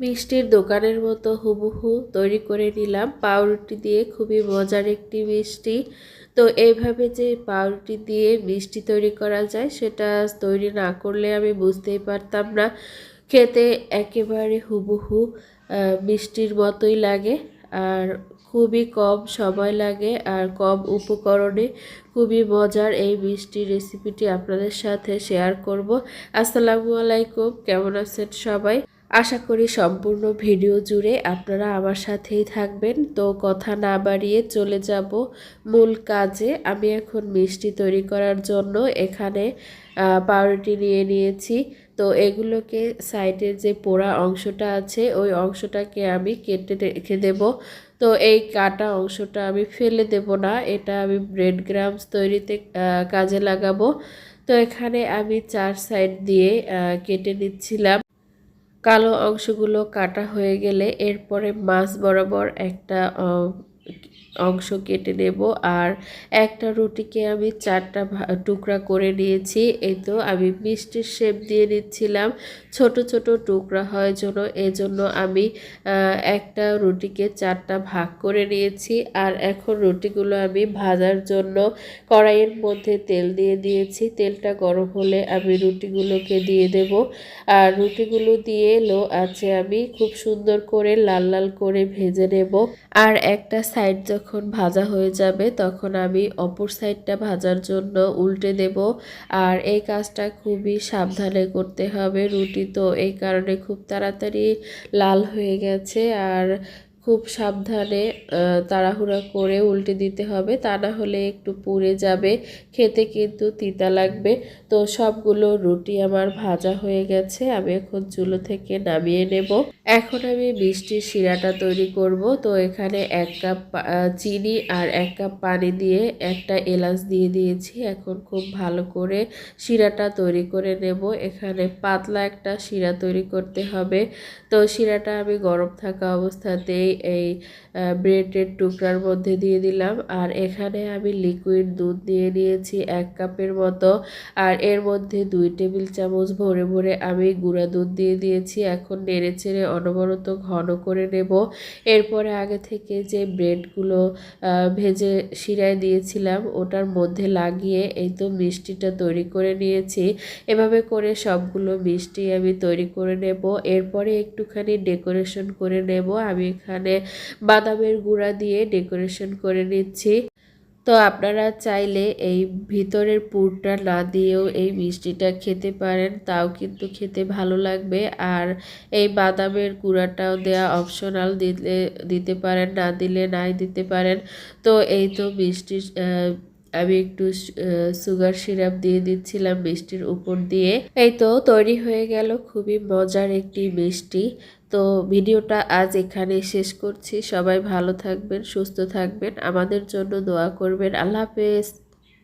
মিষ্টির দোকানের মতো হুবহু তৈরি করে নিলাম। পাউরুটি দিয়ে খুবই মজার একটি মিষ্টি। তো এইভাবে যে পাউরুটি দিয়ে মিষ্টি তৈরি করা যায়, সেটা তৈরি না করলে আমি বুঝতেই পারতাম না। খেতে একেবারে হুবহু মিষ্টির মতোই লাগে আর খুবই কম সময় লাগে আর কম উপকরণে খুবই মজার এই মিষ্টি রেসিপিটি আপনাদের সাথে শেয়ার করব। আসসালামু আলাইকুম, কেমন আছেন সবাই? আশা করি সম্পূর্ণ ভিডিও জুড়ে আপনারা আমার সাথেই থাকবেন। তো কথা না বাড়িয়ে চলে যাব মূল কাজে। আমি এখন মিষ্টি তৈরি করার জন্য এখানে পাউরুটি নিয়ে নিয়েছি। তো এগুলোকে সাইডের যে পোড়া অংশটা আছে, ওই অংশটাকে আমি কেটে রেখে দেব। তো এই কাটা অংশটা আমি ফেলে দেব না, এটা আমি ব্রেড গ্রামস তৈরিতে কাজে লাগাবো। তো এখানে আমি চার সাইড দিয়ে কেটে নিচ্ছিলাম। কালো অংশগুলো কাটা হয়ে গেলে এরপরে মাছ বরাবর একটা অংশ কেটে নেব। আর একটা রুটিকে আমি চারটা টুকরা করে নিয়েছি। এই তো আমি মিষ্টির শেপ দিয়ে নিচ্ছিলাম। ছোট ছোট টুকরা হয় জন্য, এজন্য আমি একটা রুটিকে চারটা ভাগ করে নিয়েছি। আর এখন রুটিগুলো আমি ভাজার জন্য কড়াইয়ের মধ্যে তেল দিয়ে দিয়েছি। তেলটা গরম হলে আমি রুটিগুলোকে দিয়ে দেব। আর রুটিগুলো দিয়ে লো আছে আমি খুব সুন্দর করে লাল লাল করে ভেজে নেব। আর একটা সাইড যখন ভাজা হয়ে যাবে, তখন আমি অপর সাইডটা ভাজার জন্য উল্টে দেব। আর এই কাজটা খুবই সাবধানে করতে হবে। রুটি তো এই কারণে খুব তাড়াতাড়ি লাল হয়ে গেছে। আর খুব সাবধানে তাড়াহুড়া করে উল্টে দিতে হবে। তা না হলে একটু পুড়ে যাবে, খেতে কিন্তু তিতা লাগবে। তো সবগুলো রুটি আমার ভাজা হয়ে গেছে, আমি এখন চুলো থেকে নামিয়ে নেব। এখন আমি মিষ্টির শিরাটা তৈরি করব। তো এখানে এক কাপ চিনি আর এক কাপ পানি দিয়ে একটা এলাচ দিয়ে দিয়েছি। এখন খুব ভালো করে শিরাটা তৈরি করে নেব। এখানে পাতলা একটা শিরা তৈরি করতে হবে। তো শিরাটা আমি গরম থাকা অবস্থাতেই এই ব্রেডের টুকরার মধ্যে দিয়ে দিলাম। আর এখানে আমি লিকুইড দুধ দিয়ে নিয়েছি এক কাপের মতো। আর এর মধ্যে দুই টেবিল চামচ ভরে ভরে আমি গুঁড়া দুধ দিয়ে দিয়েছি। এখন নেড়ে চেড়ে অনবরত ঘন করে নেব। এরপরে আগে থেকে যে ব্রেডগুলো ভেজে শিরায় দিয়েছিলাম, ওটার মধ্যে লাগিয়ে এই তো মিষ্টিটা তৈরি করে নিয়েছি। এভাবে করে সবগুলো মিষ্টি আমি তৈরি করে নেব। এরপরে একটুখানি ডেকোরেশন করে নেব। আমি এখানে বাদামের গুঁড়া দিয়ে ডেকোরেশন করে নিচ্ছি। তো আপনারা চাইলে এই ভিতরের পুরটা না দিয়েও এই মিষ্টিটা খেতে পারেন, তাও কিন্তু খেতে ভালো লাগবে। আর এই বাদামের গুঁড়াটাও দেওয়া অপশনাল দিলে, দিতে পারেন, না দিলে নাই দিতে পারেন। তো এই তো মিষ্টি আমি একটু সুগার সিরাপ দিয়ে দিচ্ছিলাম মিষ্টির উপর দিয়ে। এই তো তৈরি হয়ে গেল, খুবই মজার একটি মিষ্টি। তো ভিডিওটা আজ এখানে শেষ করছি। সবাই ভালো থাকবেন, সুস্থ থাকবেন। আমাদের জন্য দোয়া করবেন। আল্লাহ হাফেজ।